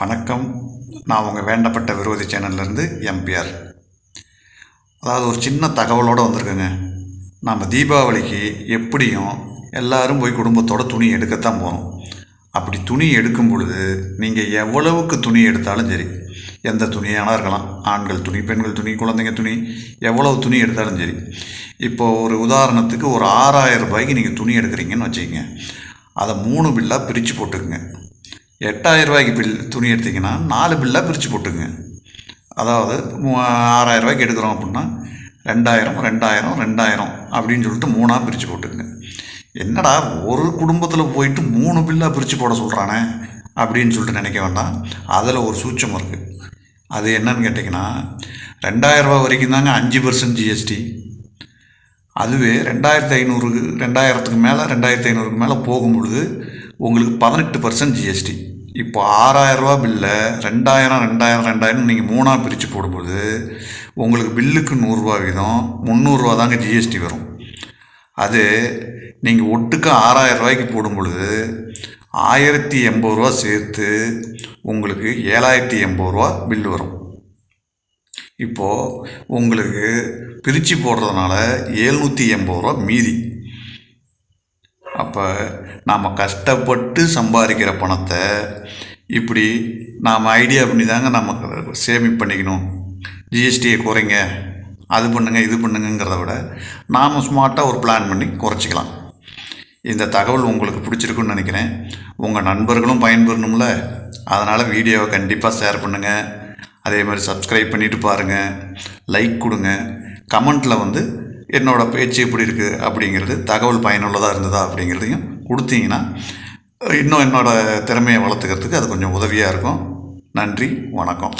வணக்கம். நான் உங்கள் வேண்டப்பட்ட விரோதி சேனல்லேருந்து எம்பிஆர் அதாவது ஒரு சின்ன தகவலோடு வந்திருக்கேங்க. நம்ம தீபாவளிக்கு எப்படியும் எல்லாரும் போய் குடும்பத்தோட துணி எடுக்கத்தான் போகிறோம் அப்படி துணி எடுக்கும் பொழுது நீங்கள் எவ்வளவுக்கு துணி எடுத்தாலும் சரி எந்த துணியானா இருக்கலாம். ஆண்கள் துணி பெண்கள் துணி குழந்தைங்க துணி எவ்வளவு துணி எடுத்தாலும் சரி. இப்போது ஒரு உதாரணத்துக்கு ஒரு ஆறாயிரம் ரூபாய்க்கு நீங்கள் துணி எடுக்கிறீங்கன்னு வச்சுக்கோங்க. அதை மூணு பில்லாக பிரித்து போட்டுக்குங்க. எட்டாயிரம் ரூபாய்க்கு பில் துணி எடுத்திங்கன்னா நாலு பில்லாக பிரித்து போட்டுங்க அதாவது ஆறாயிரம் ரூபாய்க்கு எடுக்கிறோம் அப்படின்னா ரெண்டாயிரம் ரெண்டாயிரம் ரெண்டாயிரம் அப்படின்னு சொல்லிட்டு மூணாக பிரித்து போட்டுங்க என்னடா ஒரு குடும்பத்தில் போயிட்டு மூணு பில்லாக பிரித்து போட சொல்கிறானே அப்படின்னு சொல்லிட்டு நினைக்க வேண்டாம். அதில் ஒரு சூட்சம் இருக்குது அது என்னன்னு கேட்டிங்கன்னா ரெண்டாயிரம் ரூபாய் வரைக்கும் தாங்க அஞ்சு பர்சன்ட் ஜிஎஸ்டி அதுவே ரெண்டாயிரத்து ஐநூறுக்கு ரெண்டாயிரத்துக்கு மேலே ரெண்டாயிரத்தி ஐநூறுக்கு மேலே போகும் பொழுது உங்களுக்கு பதினெட்டு பர்சன்ட் ஜிஎஸ்டி இப்போ ஆறாயிரரூபா பில்லை ரெண்டாயிரம் ரெண்டாயிரம் ரெண்டாயிரம் நீங்கள் மூணாக பிரித்து போடும்போது உங்களுக்கு பில்லுக்கு நூறுரூவா வீதம் முந்நூறுரூவா தாங்க ஜிஎஸ்டி வரும். அது நீங்கள் ஒட்டுக்கு ஆறாயிரம் ரூபாய்க்கு போடும் பொழுது ஆயிரத்தி எண்பது ரூபா சேர்த்து உங்களுக்கு ஏழாயிரத்தி எண்பது ரூபா பில்லு வரும். இப்போது உங்களுக்கு பிரித்து போடுறதுனால ஏழ்நூற்றி எண்பது ரூபா மீதி. அப்போ நாம் கஷ்டப்பட்டு சம்பாதிக்கிற பணத்தை இப்படி நாம் ஐடியா பண்ணி தாங்க நம்ம சேமிப்பு பண்ணிக்கணும். ஜிஎஸ்டியை குறைங்க. அது பண்ணுங்கள் இது பண்ணுங்கங்கிறத விட நாம் ஸ்மார்ட்டாக ஒரு பிளான் பண்ணி குறைச்சிக்கலாம். இந்த தகவல் உங்களுக்கு பிடிச்சிருக்குன்னு நினைக்கிறேன். உங்கள் நண்பர்களும் பயன்பெறணும்ல. அதனால் வீடியோவை கண்டிப்பாக ஷேர் பண்ணுங்கள் அதே மாதிரி சப்ஸ்கிரைப் பண்ணிவிட்டு பாருங்கள் லைக் கொடுங்க. கமெண்ட்டில் வந்து என்னோட பேச்சு எப்படி இருக்குது அப்படிங்கிறது தகவல் பயனுள்ளதாக இருந்ததா அப்படிங்கிறதையும் கொடுத்தீங்கன்னா இன்னும் என்னோடய திறமையை வளர்த்துக்கிறதுக்கு அது கொஞ்சம் உதவியாக இருக்கும். நன்றி வணக்கம்.